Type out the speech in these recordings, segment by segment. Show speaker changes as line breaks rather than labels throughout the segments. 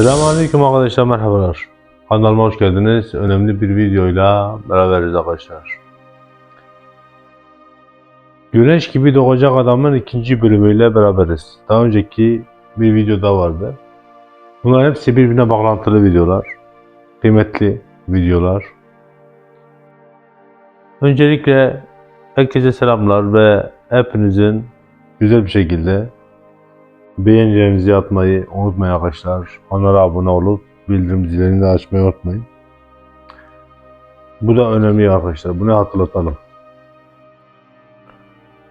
Selamünaleyküm arkadaşlar merhabalar. Kanalıma hoş geldiniz. Önemli bir videoyla beraberiz arkadaşlar. Güneş gibi doğacak adamın ikinci bölümüyle beraberiz. Daha önceki bir videoda vardı. Bunlar hepsi birbirine bağlantılı videolar. Kıymetli videolar. Öncelikle herkese selamlar ve hepinizin güzel bir şekilde Beğenilerinizi atmayı unutmayın arkadaşlar. Kanala abone olup bildirim zilini de açmayı unutmayın. Bu da önemli arkadaşlar. Bunu hatırlatalım.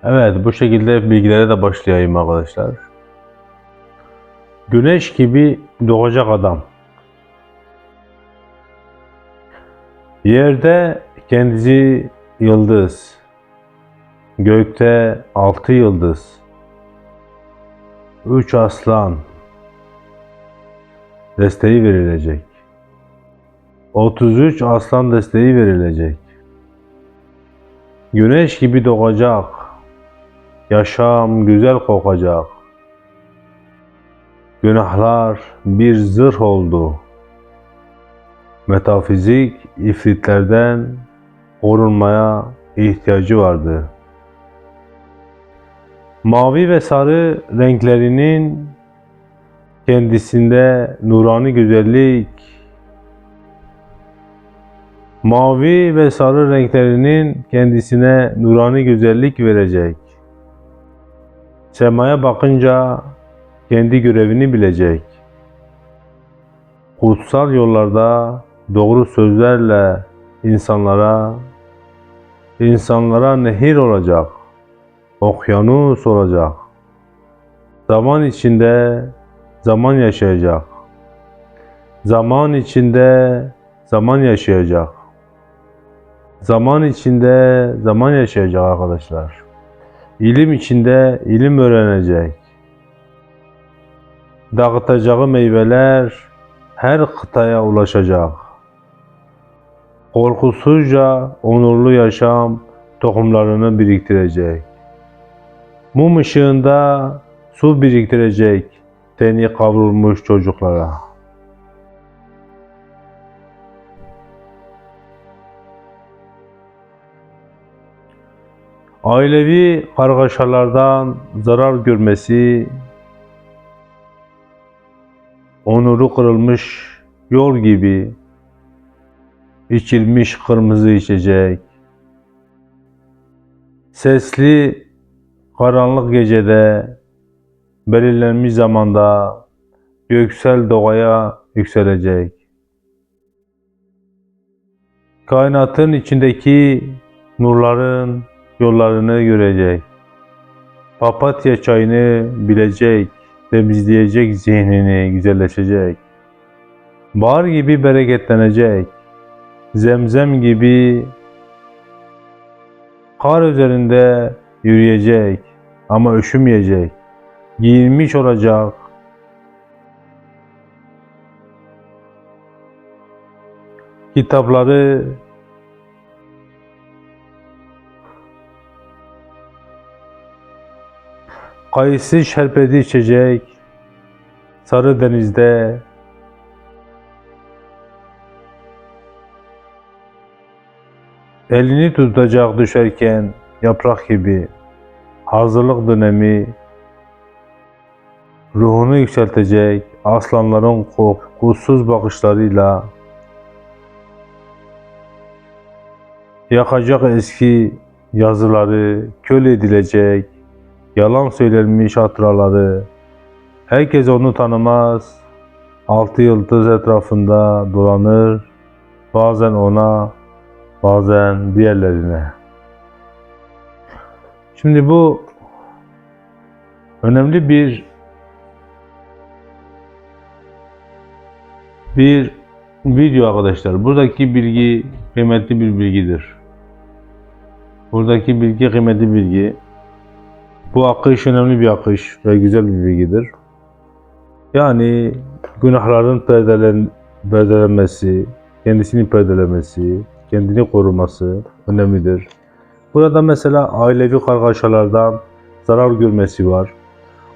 Evet bu şekilde bilgilere de başlayayım arkadaşlar. Güneş gibi doğacak adam. Yerde kendisi yıldız. Gökte altı yıldız. Üç aslan desteği verilecek. 33 aslan desteği verilecek. Güneş gibi doğacak. Yaşam güzel kokacak. Günahlar bir zırh oldu. Metafizik ifritlerden korunmaya ihtiyacı vardı. Mavi ve sarı renklerinin kendisinde nurani güzellik, mavi ve sarı renklerinin kendisine nurani güzellik verecek. Semaya bakınca kendi görevini bilecek. Kutsal yollarda doğru sözlerle insanlara insanlara nehir olacak okyanus olacak. Zaman içinde zaman yaşayacak. Zaman içinde zaman yaşayacak. Zaman içinde zaman yaşayacak arkadaşlar. İlim içinde ilim öğrenecek. Dağıtacağı meyveler her kıtaya ulaşacak. Korkusuzca onurlu yaşam tohumlarını biriktirecek. Mum ışığında su biriktirecek teni kavrulmuş çocuklara. Ailevi kargaşalardan zarar görmesi, onuru kırılmış yol gibi içilmiş kırmızı içecek, sesli Karanlık gecede, belirlenmiş zamanda göksel doğaya yükselecek. Kainatın içindeki nurların yollarını görecek. Papatya çayını bilecek, temizleyecek zihnini, güzelleşecek. Bahar gibi bereketlenecek. Zemzem gibi kar üzerinde yürüyecek ama üşümeyecek, giyinmiş olacak. Kitapları kayısı şerbeti içecek, sarı denizde. Elini tutacak düşerken yaprak gibi hazırlık dönemi ruhunu yükseltecek aslanların korkusuz bakışlarıyla yakacak eski yazıları, köl edilecek, yalan söylenmiş hatıraları, herkes onu tanımaz, altı yıldız etrafında dolanır, bazen ona, bazen diğerlerine. Şimdi bu önemli bir bir video arkadaşlar. Buradaki bilgi kıymetli bir bilgidir. Buradaki bilgi kıymetli bilgi. Bu akış önemli bir akış ve güzel bir bilgidir. Yani günahların perdelen, perdelenmesi, kendisini perdelemesi, kendini koruması önemlidir. Burada mesela ailevi kargaşalardan zarar görmesi var.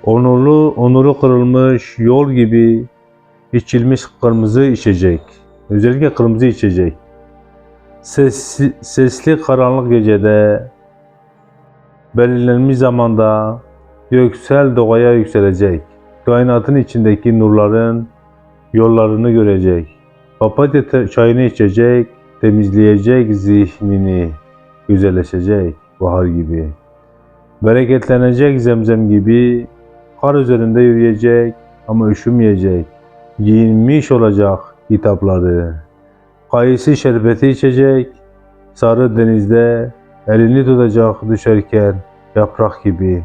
Onurlu, onuru kırılmış yol gibi içilmiş kırmızı içecek. Özellikle kırmızı içecek. Sesli, sesli karanlık gecede belirlenmiş zamanda göksel doğaya yükselecek. Kainatın içindeki nurların yollarını görecek. Papatya çayını içecek, temizleyecek zihnini, güzelleşecek bahar gibi. Bereketlenecek zemzem gibi, kar üzerinde yürüyecek ama üşümeyecek. Giyinmiş olacak kitapları. Kayısı şerbeti içecek, sarı denizde elini tutacak düşerken yaprak gibi.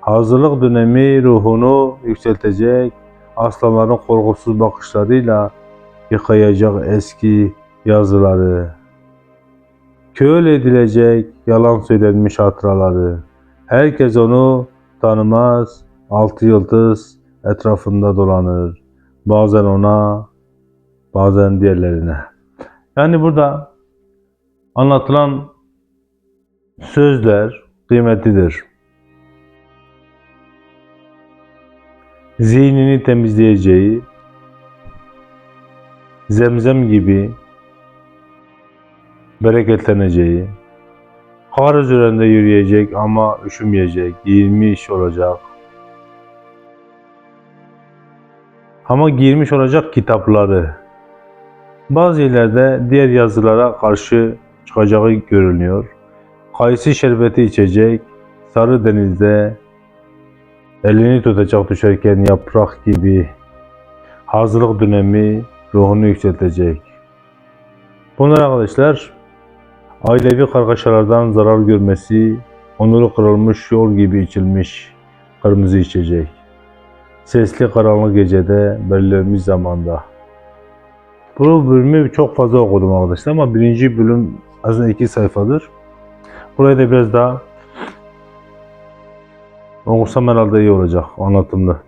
Hazırlık dönemi ruhunu yükseltecek, aslanların korkusuz bakışlarıyla yıkayacak eski yazıları. Köl edilecek yalan söylenmiş hatıraları. Herkes onu tanımaz, altı yıldız etrafında dolanır. Bazen ona, bazen diğerlerine. Yani burada anlatılan sözler kıymetlidir. Zihnini temizleyeceği, zemzem gibi bereketleneceği, kar üzerinde yürüyecek ama üşümeyecek, giyinmiş olacak. Ama giymiş olacak kitapları. Bazı yerlerde diğer yazılara karşı çıkacağı görünüyor. Kayısı şerbeti içecek, sarı denizde elini tutacak düşerken yaprak gibi hazırlık dönemi ruhunu yükseltecek. Bunlar arkadaşlar ailevi kargaşalardan zarar görmesi, onuru kırılmış yol gibi içilmiş kırmızı içecek. Sesli karanlık gecede belirlenmiş zamanda. Bu bölümü çok fazla okudum arkadaşlar ama birinci bölüm aslında iki sayfadır. Burayı da biraz daha okusam herhalde iyi olacak anlatımda.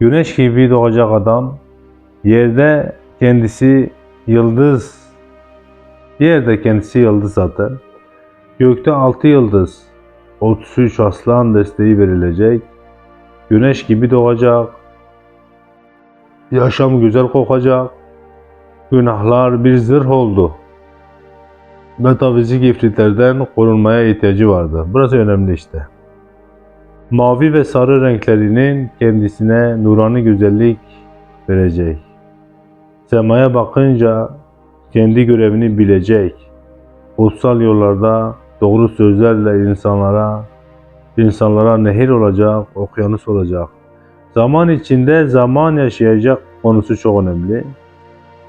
Güneş gibi doğacak adam, yerde kendisi yıldız, yerde kendisi yıldız zaten. Gökte altı yıldız, 33 aslan desteği verilecek. Güneş gibi doğacak. Yaşam güzel kokacak. Günahlar bir zırh oldu. Metafizik ifritlerden korunmaya ihtiyacı vardı. Burası önemli işte. Mavi ve sarı renklerinin kendisine nurani güzellik verecek. Semaya bakınca kendi görevini bilecek. Kutsal yollarda doğru sözlerle insanlara insanlara nehir olacak, okyanus olacak. Zaman içinde zaman yaşayacak konusu çok önemli.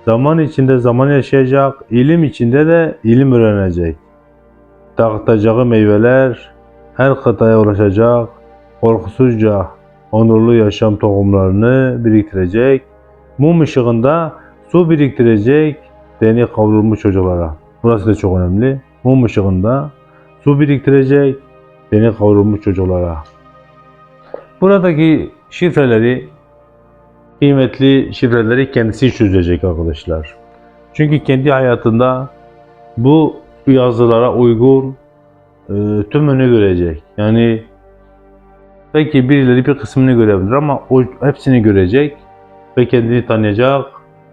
Zaman içinde zaman yaşayacak, ilim içinde de ilim öğrenecek. Dağıtacağı meyveler her kıtaya ulaşacak, korkusuzca onurlu yaşam tohumlarını biriktirecek, mum ışığında su biriktirecek, deni kavrulmuş çocuklara. Burası da çok önemli. Mum ışığında su biriktirecek, deni kavrulmuş çocuklara. Buradaki şifreleri kıymetli şifreleri kendisi çözecek arkadaşlar. Çünkü kendi hayatında bu yazılara uygun e, tümünü görecek. Yani belki birileri bir kısmını görebilir ama o hepsini görecek ve kendini tanıyacak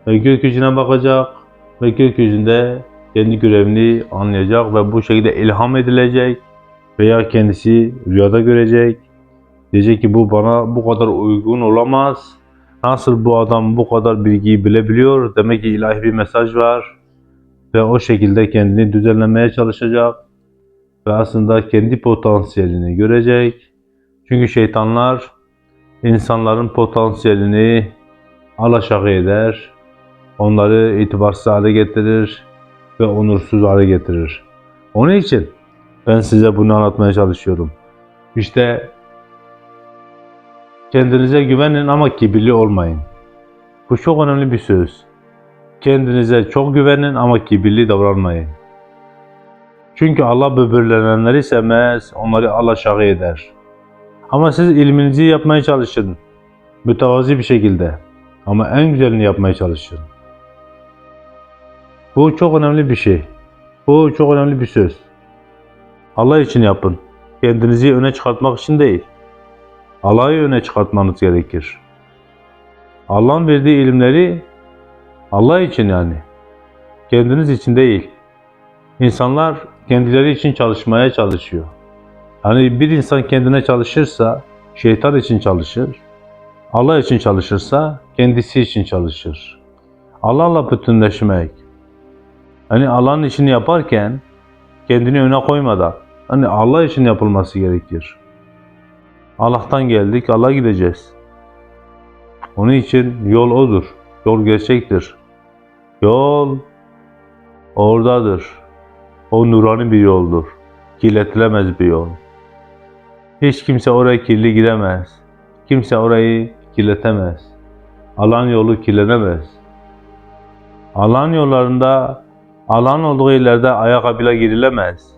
ve gökyüzüne bakacak ve gökyüzünde kendi görevini anlayacak ve bu şekilde ilham edilecek veya kendisi rüyada görecek. Diyecek ki bu bana bu kadar uygun olamaz. Nasıl bu adam bu kadar bilgiyi bilebiliyor? Demek ki ilahi bir mesaj var. Ve o şekilde kendini düzenlemeye çalışacak. Ve aslında kendi potansiyelini görecek. Çünkü şeytanlar insanların potansiyelini alaşağı eder. Onları itibarsız hale getirir ve onursuz hale getirir. Onun için ben size bunu anlatmaya çalışıyorum. İşte kendinize güvenin ama kibirli olmayın. Bu çok önemli bir söz. Kendinize çok güvenin ama kibirli davranmayın. Çünkü Allah böbürlenenleri sevmez, onları alaşağı eder. Ama siz ilminizi yapmaya çalışın. Mütevazi bir şekilde. Ama en güzelini yapmaya çalışın. Bu çok önemli bir şey. Bu çok önemli bir söz. Allah için yapın. Kendinizi öne çıkartmak için değil. Allah'ı öne çıkartmanız gerekir. Allah'ın verdiği ilimleri Allah için yani. Kendiniz için değil. İnsanlar kendileri için çalışmaya çalışıyor. Hani bir insan kendine çalışırsa şeytan için çalışır. Allah için çalışırsa kendisi için çalışır. Allah'la bütünleşmek. Hani Allah'ın işini yaparken kendini öne koymadan hani Allah için yapılması gerekir. Allah'tan geldik, Allah'a gideceğiz. Onun için yol odur. Yol gerçektir. Yol oradadır. O nurani bir yoldur. Kirletilemez bir yol. Hiç kimse oraya kirli giremez. Kimse orayı kirletemez. Allah'ın yolu kirlenemez. Allah'ın yollarında, Allah'ın olduğu yerlerde ayakkabıyla girilemez.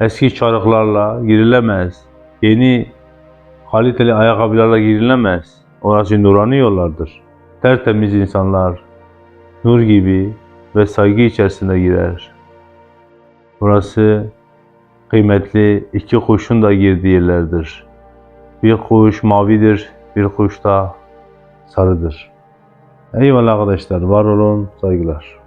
Eski çarıklarla girilemez. Yeni kaliteli ayakkabılarla girilemez. Orası nurani yollardır. Tertemiz insanlar, nur gibi ve saygı içerisinde girer. Burası kıymetli iki kuşun da girdiği yerlerdir. Bir kuş mavidir, bir kuş da sarıdır. Eyvallah arkadaşlar, var olun, saygılar.